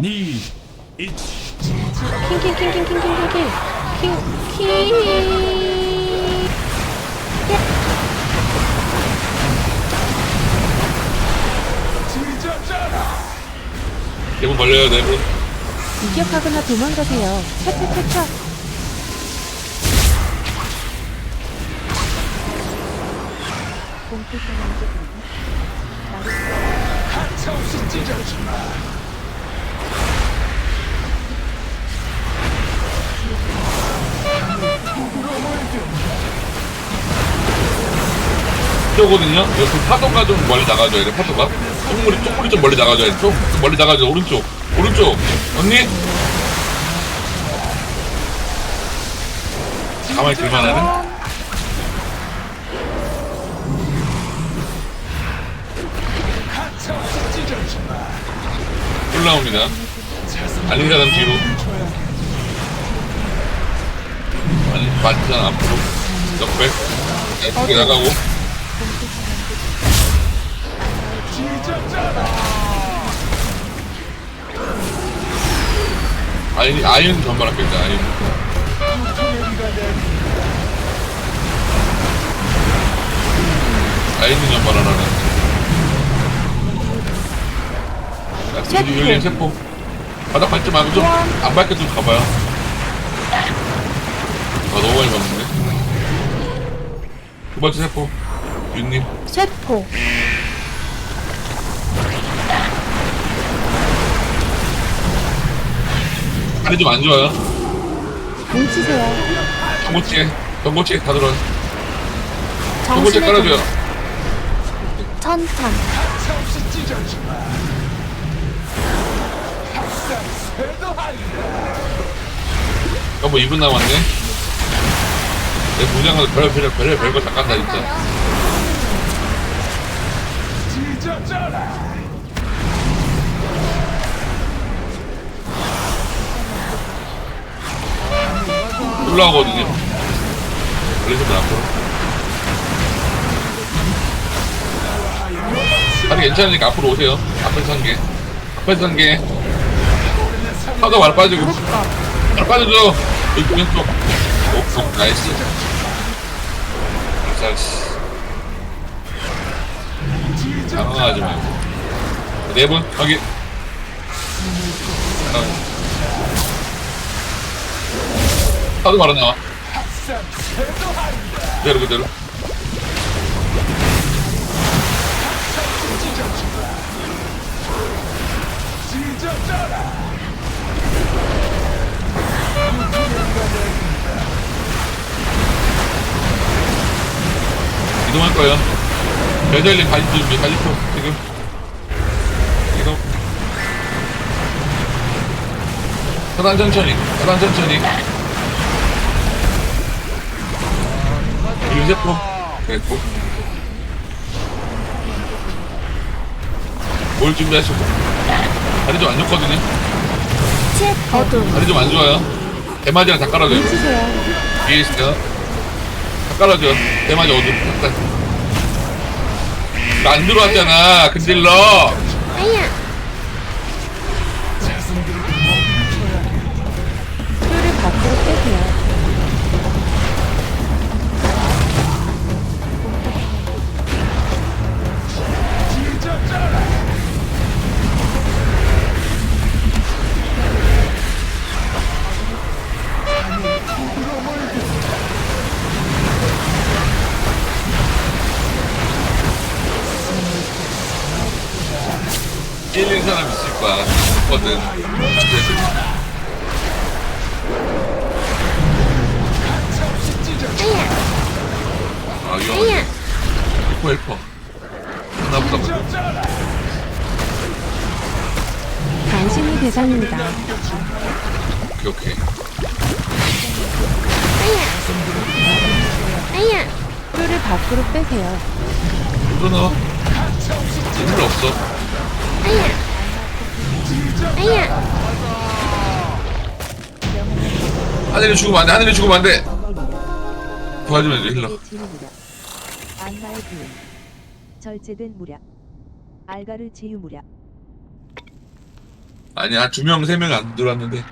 2, 1. 킹킹킹킹킹킹킹킹 킹킹 대문 벌려요 대문 이격하거나 도망가세요. 차차차차. 이 거거든요. 여기 파도가 좀 멀리 나가줘야 돼 파도가. 쪽물이 쪽물이 좀 멀리 나가줘야 돼 좀. 멀리 나가줘 오른쪽. 오른쪽. 언니? 가만히 들만 하네. 올라옵니다. 아닌 사람 뒤로. 아니 사람 앞으로. 역백 예쁘게 나가고 아이 아이언 전발할겠다 아이언. 아이언 전발하라는 세포. 율린 세포 바닥 밟지 말고 좀 안 밟게 좀 가봐요. 아 너무 많이 밟는데? 두 번째 세포 윤님 세포. 다리 좀 안 좋아요 뭉치세요. 경고치에 경고치에 다 들어요 경고치 정신을 깔아줘요 천 천천. 여보 2분 남았네 내 부장은 별별 별, 별, 별거 다 깐다 진짜 찢어져라! 올라가거든요. 원래 좀 나고. 아니 괜찮으니까 앞으로 오세요. 앞에 선계. 앞에 선계. 파도 말 빠지고. 말 빠져줘. 왼쪽 왼쪽. 오, 나이스. 나이스. 당황하지 말고 확인 아. 하도 말안 나와 그대로 그대로 이동할 거예요. 배달님 가지고 준비, 가지고 지금. 이동. 차단 천천히, 차단 천천히. 유세포 됐고. 올 준비하시고. 다리 좀 안 좋거든요. 어둠. 다리 좀 안 좋아요. 대마지랑 다 깔아줘요. 뭉치세요. 뒤에 있어요. 다 깔아줘. 대마지 어둠. 딱. 나 안 들어왔잖아. 근질러. 아야. 찔린 사람 있을 거야. 그래서 아, 위험하네. 헬퍼, 헬퍼. 하나보다. 당신이 대상입니다. 오케이, 오케이. 아야. 뼈를 밖으로 빼세요. 끊어. 힘을 없어. 아야. 하늘이 죽으면 안 돼, 하늘이 죽으면 안 돼. 도와주면 돼, 힐러. 제무무력 안가의 기운 절제된 무력 알가르 제유무력 아니 한두명세 명 안 들어왔는데